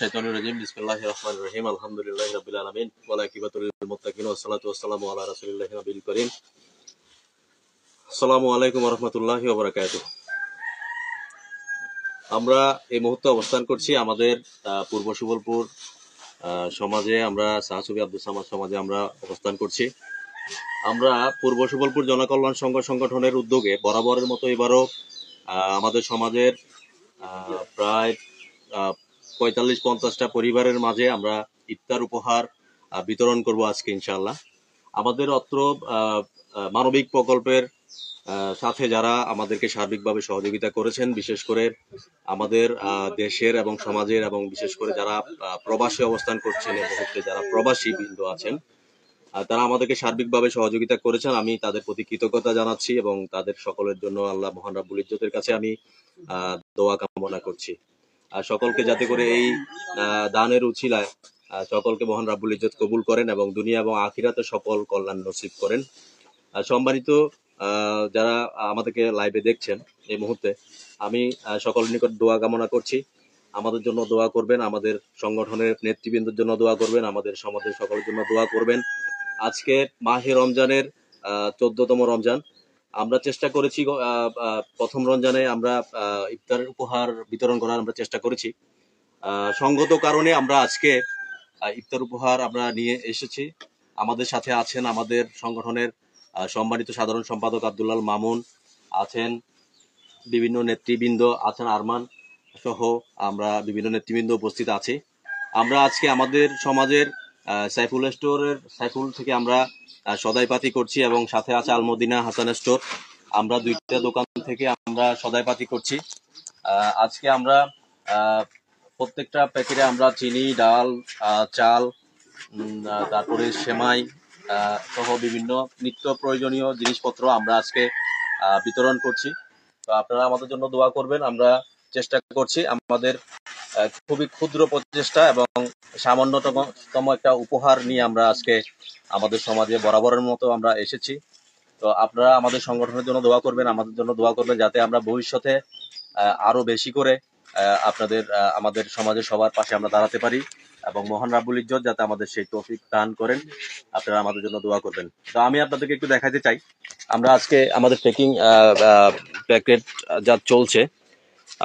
শাইতানির রাজিম, বিসমিল্লাহির রহমানির রহিম, আলহামদুলিল্লাহি রাব্বিল আলামিন ওয়া মুত্তাকিন ওয়া সালাতু ওয়াসসালামু আলা রাসূলিল্লাহি নবিল করিম। আসসালামু আলাইকুম ওয়া রাহমাতুল্লাহি ওয়া আমরা এই মুহূর্তে অবস্থান করছি আমাদের পূর্ব সুবলপুর সমাজে আমরা সাহসুবি আব্দুল সামাদ সমাজে আমরা অবস্থান করছি। আমরা পূর্ব সুবলপুর জনকল্যাণ সংঘ সংগঠনের উদ্যোগে বরাবরের মতো এবারও আমাদের সমাজের প্রায় পঁয়তাল্লিশ পঞ্চাশটা পরিবারের মাঝে আমরা ইফতার উপহার বিতরণ করব আজকে ইনশাল্লাহ আমাদের অত্র মানবিক প্রকল্পের সাথে যারা আমাদেরকে সার্বিকভাবে সহযোগিতা করেছেন, বিশেষ করে আমাদের দেশের এবং সমাজের এবং বিশেষ করে যারা প্রবাসী অবস্থান করছেন যারা প্রবাসী বৃন্দ আছেন তারা আমাদেরকে সার্বিকভাবে সহযোগিতা করেছেন। আমি তাদের প্রতি কৃতজ্ঞতা জানাচ্ছি এবং তাদের সকলের জন্য আল্লাহ মহান রাব্বুল ইজ্জতের কাছে আমি দোয়া কামনা করছি। আর সকলকে যাতে করে এই দানের উছিলায় সকলকে মহান রাব্বুল ইজ্জত কবুল করেন এবং দুনিয়া এবং আখিরাতে সকল কল্যাণ নসিব করেন। সম্মানিত যারা আমাদেরকে লাইভে দেখছেন এই মুহূর্তে, আমি সকল নিকট দোয়া কামনা করছি। আমাদের জন্য দোয়া করবেন, আমাদের সংগঠনের নেতৃবৃন্দের জন্য দোয়া করবেন, আমাদের সমাজের সকলের জন্য দোয়া করবেন। আজকে মাহে রমজানের চোদ্দতম রমজান। আমরা চেষ্টা করেছি প্রথম রমজানে আমরা ইফতারের উপহার বিতরণ করার আমরা চেষ্টা করেছি। সঙ্গত কারণে আমরা আজকে ইফতার উপহার আমরা নিয়ে এসেছি। আমাদের সাথে আছেন আমাদের সংগঠনের সম্মানিত সাধারণ সম্পাদক আব্দুল্লাল মামুন, আছেন বিভিন্ন নেতৃবৃন্দ, আছেন আরমান সহ আমরা বিভিন্ন নেতৃবৃন্দ উপস্থিত আছি। আমরা আজকে আমাদের সমাজের সাইফুল স্টোরের, সাইফুল থেকে আমরা সদাইপাতি করছি এবং সাথে আছে আলমদিনা হাসান স্টোর। আমরা দুইটা দোকান থেকে আমরা সদাইপাতি করছি। আজকে আমরা প্রত্যেকটা প্যাকেটে আমরা চিনি, ডাল চাল তারপরে সেমাই সহ বিভিন্ন নিত্য প্রয়োজনীয় জিনিসপত্র আমরা আজকে বিতরণ করছি। তো আপনারা আমাদের জন্য দোয়া করবেন, আমরা চেষ্টা করছি আমাদের খুবই ক্ষুদ্র প্রচেষ্টা এবং সামান্যতম একটা উপহার নিয়ে আমরা আজকে আমাদের সমাজে বরাবরের মতো আমরা এসেছি। তো আপনারা আমাদের সংগঠনের জন্য দোয়া করবেন আমাদের জন্য দোয়া করবেন যাতে আমরা ভবিষ্যতে আহ, আরও বেশি করে আপনাদের আমাদের সমাজের সবার পাশে আমরা দাঁড়াতে পারি এবং মহান রাব্বুল ইজ্জত যাতে আমাদের সেই তৌফিক দান করেন আপনারা আমাদের জন্য দোয়া করবেন। তো আমি আপনাদেরকে একটু দেখাতে চাই। আমরা আজকে আমাদের প্যাকিং প্যাকেট যা চলছে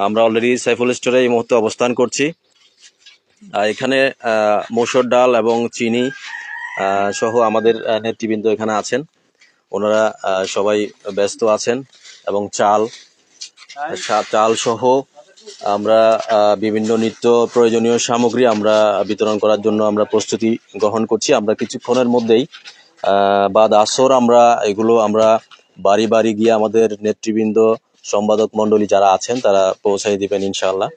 আমরা অলরেডি সাইফুল স্টোরে এই মুহূর্তে অবস্থান করছি। এখানে মসুর ডাল এবং চিনি সহ আমাদের নেতৃবৃন্দ এখানে আছেন। ওনারা সবাই ব্যস্ত আছেন এবং চাল চাল সহ আমরা বিভিন্ন নিত্য প্রয়োজনীয় সামগ্রী আমরা বিতরণ করার জন্য আমরা প্রস্তুতি গ্রহণ করছি। আমরা কিছুক্ষণের মধ্যেই বাদ আসর আমরা, এগুলো আমরা বাড়ি বাড়ি গিয়ে আমাদের নেতৃবৃন্দ সম্পাদক মণ্ডলী যারা আছেন তারা পৌঁছাই দিবেন ইনশাআল্লাহ।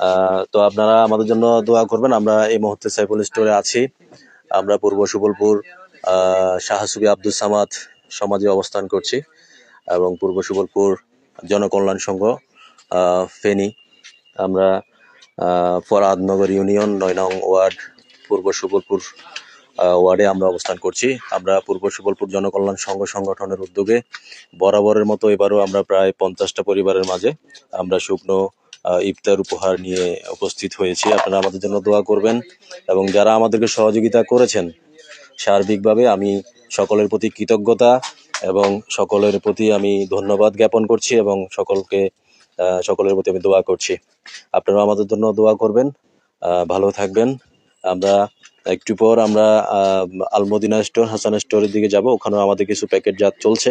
আহ, তো আপনারা আমাদের জন্য দোয়া করবেন। আমরা এই মুহূর্তে সাইফুল স্টোরে আছি। আমরা পূর্ব সুবলপুর শাহসুবি আব্দুল সামাদ সমাজে অবস্থান করছি এবং পূর্ব সুবলপুর জনকল্যাণ সংঘ ফেনী। আমরা আহ, ফরহাদনগর ইউনিয়ন নয় নং ওয়ার্ড পূর্ব সুবলপুর ওয়ার্ডে আমরা অবস্থান করছি। আমরা পূর্ব সুবলপুর জনকল্যাণ সংঘ সংগঠনের উদ্যোগে বরাবরের মতো এবারও আমরা প্রায় পঞ্চাশটা পরিবারের মাঝে আমরা শুকনো ইফতার উপহার নিয়ে উপস্থিত হয়েছি। আপনারা আমাদের জন্য দোয়া করবেন এবং যারা আমাদেরকে সহযোগিতা করেছেন, সার্বিকভাবে আমি সকলের প্রতি কৃতজ্ঞতা এবং সকলের প্রতি আমি ধন্যবাদ জ্ঞাপন করছি এবং সকলকে সকলের প্রতি আমি দোয়া করছি। আপনারা আমাদের জন্য দোয়া করবেন ভালো থাকবেন। আমরা একটু পর আমরা আলমদিনা স্টোর, হাসান স্টোরের দিকে যাব। ওখানেও আমাদের কিছু প্যাকেট জাত চলছে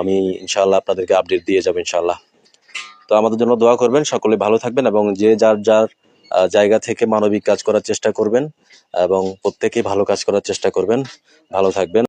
আমি ইনশাল্লাহ আপনাদেরকে আপডেট দিয়ে যাব ইনশাল্লাহ তো আমাদের জন্য দোয়া করবেন, সকলে ভালো থাকবেন এবং যে যার যার জায়গা থেকে মানবিক কাজ করার চেষ্টা করবেন এবং প্রত্যেকে ভালো কাজ করার চেষ্টা করবেন। ভালো থাকবেন।